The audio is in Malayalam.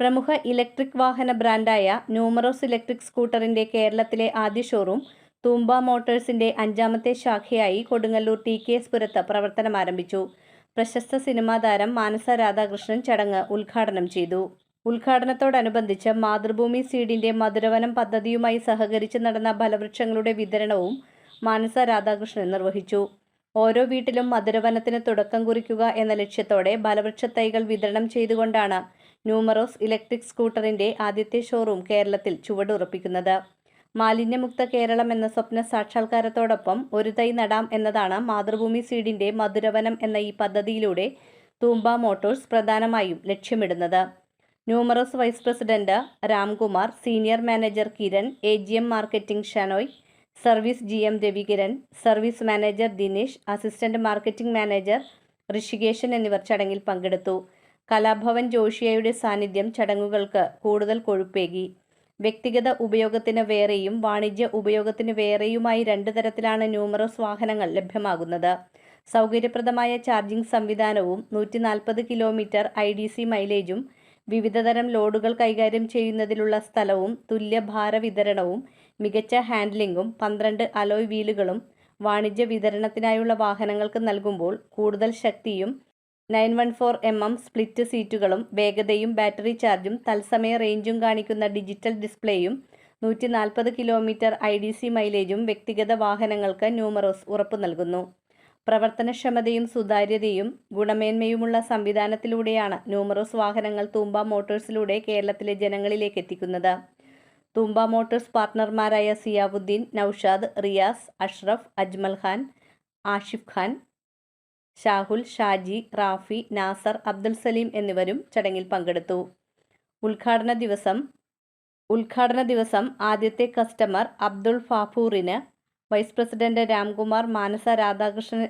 പ്രമുഖ ഇലക്ട്രിക് വാഹന ബ്രാൻഡായ ന്യൂമറോസ് ഇലക്ട്രിക് സ്കൂട്ടറിന്റെ കേരളത്തിലെ ആദ്യ ഷോറൂം തൂമ്പ മോട്ടോഴ്സിന്റെ അഞ്ചാമത്തെ ശാഖയായി കൊടുങ്ങല്ലൂർ ടി കെ എസ് പുരത്ത് പ്രവർത്തനം ആരംഭിച്ചു. പ്രശസ്ത സിനിമാ താരം മാനസ രാധാകൃഷ്ണൻ ചടങ്ങ് ഉദ്ഘാടനം ചെയ്തു. ഉദ്ഘാടനത്തോടനുബന്ധിച്ച് മാതൃഭൂമി സീഡിന്റെ മധുരവനം പദ്ധതിയുമായി സഹകരിച്ച് നടന്ന ഫലവൃക്ഷങ്ങളുടെ വിതരണവും മാനസ രാധാകൃഷ്ണൻ നിർവഹിച്ചു. ഓരോ വീട്ടിലും മധുരവനത്തിന് തുടക്കം കുറിക്കുക എന്ന ലക്ഷ്യത്തോടെ ഫലവൃക്ഷ തൈകൾ വിതരണം ചെയ്തുകൊണ്ടാണ് ന്യൂമറോസ് ഇലക്ട്രിക് സ്കൂട്ടറിന്റെ ആദ്യത്തെ ഷോറൂം കേരളത്തിൽ ചുവടുറപ്പിക്കുന്നത്. മാലിന്യമുക്ത കേരളം എന്ന സ്വപ്ന സാക്ഷാത്കാരത്തോടൊപ്പം ഒരു തൈ നടാം എന്നതാണ് മാതൃഭൂമി സീഡിന്റെ മധുരവനം എന്ന ഈ പദ്ധതിയിലൂടെ തൂമ്പ മോട്ടോഴ്സ് പ്രധാനമായും ലക്ഷ്യമിടുന്നത്. Numeros vice president Ramkumar senior manager Kiran A G M marketing Shanoy service G M Ravikiran service manager Dinesh assistant marketing manager Rishikesan എന്നിവർ ചടങ്ങിൽ പങ്കെടുത്തു. കലാഭവൻ ജോഷിയയുടെ സാന്നിധ്യം ചടങ്ങുകൾക്ക് കൂടുതൽ കൊഴുപ്പേകി. വ്യക്തിഗത ഉപയോഗത്തിന് വേറെയും വാണിജ്യ ഉപയോഗത്തിന് വേറെയുമായി രണ്ട് തരത്തിലാണ് ന്യൂമറസ് വാഹനങ്ങൾ ലഭ്യമാകുന്നത്. സൗകര്യപ്രദമായ ചാർജിംഗ് സംവിധാനവും നൂറ്റി നാൽപ്പത് കിലോമീറ്റർ ഐ ഡി സി മൈലേജും വിവിധതരം ലോഡുകൾ കൈകാര്യം ചെയ്യുന്നതിലുള്ള സ്ഥലവും തുല്യ ഭാര വിതരണവും മികച്ച ഹാൻഡ്ലിംഗും പന്ത്രണ്ട് അലോയ് വീലുകളും വാണിജ്യ വിതരണത്തിനായുള്ള വാഹനങ്ങൾക്ക് നൽകുമ്പോൾ കൂടുതൽ ശക്തിയും nine one four M M split സീറ്റുകളും വേഗതയും ബാറ്ററി ചാർജും തത്സമയ റേഞ്ചും കാണിക്കുന്ന ഡിജിറ്റൽ ഡിസ്പ്ലേയും നൂറ്റി നാൽപ്പത് കിലോമീറ്റർ ഐ ഡി സി മൈലേജും വ്യക്തിഗത വാഹനങ്ങൾക്ക് ന്യൂമറോസ് ഉറപ്പു നൽകുന്നു. പ്രവർത്തനക്ഷമതയും സുതാര്യതയും ഗുണമേന്മയുമുള്ള സംവിധാനത്തിലൂടെയാണ് ന്യൂമറോസ് വാഹനങ്ങൾ തൂമ്പ മോട്ടോഴ്സിലൂടെ കേരളത്തിലെ ജനങ്ങളിലേക്ക് എത്തിക്കുന്നത്. തൂമ്പ മോട്ടോഴ്സ് പാർട്ട്ണർമാരായ സിയാബുദ്ദീൻ നൌഷാദ് റിയാസ് അഷ്റഫ് അജ്മൽ ഖാൻ ആഷിഫ് ഖാൻ ഷാഹുൽ ഷാജി റാഫി നാസർ അബ്ദുൽ സലീം എന്നിവരും ചടങ്ങിൽ പങ്കെടുത്തു. ഉദ്ഘാടന ദിവസം ഉദ്ഘാടന ദിവസം ആദ്യത്തെ കസ്റ്റമർ അബ്ദുൾ ഫാഫൂറിന് വൈസ് പ്രസിഡന്റ് രാംകുമാർ മാനസ രാധാകൃഷ്ണൻ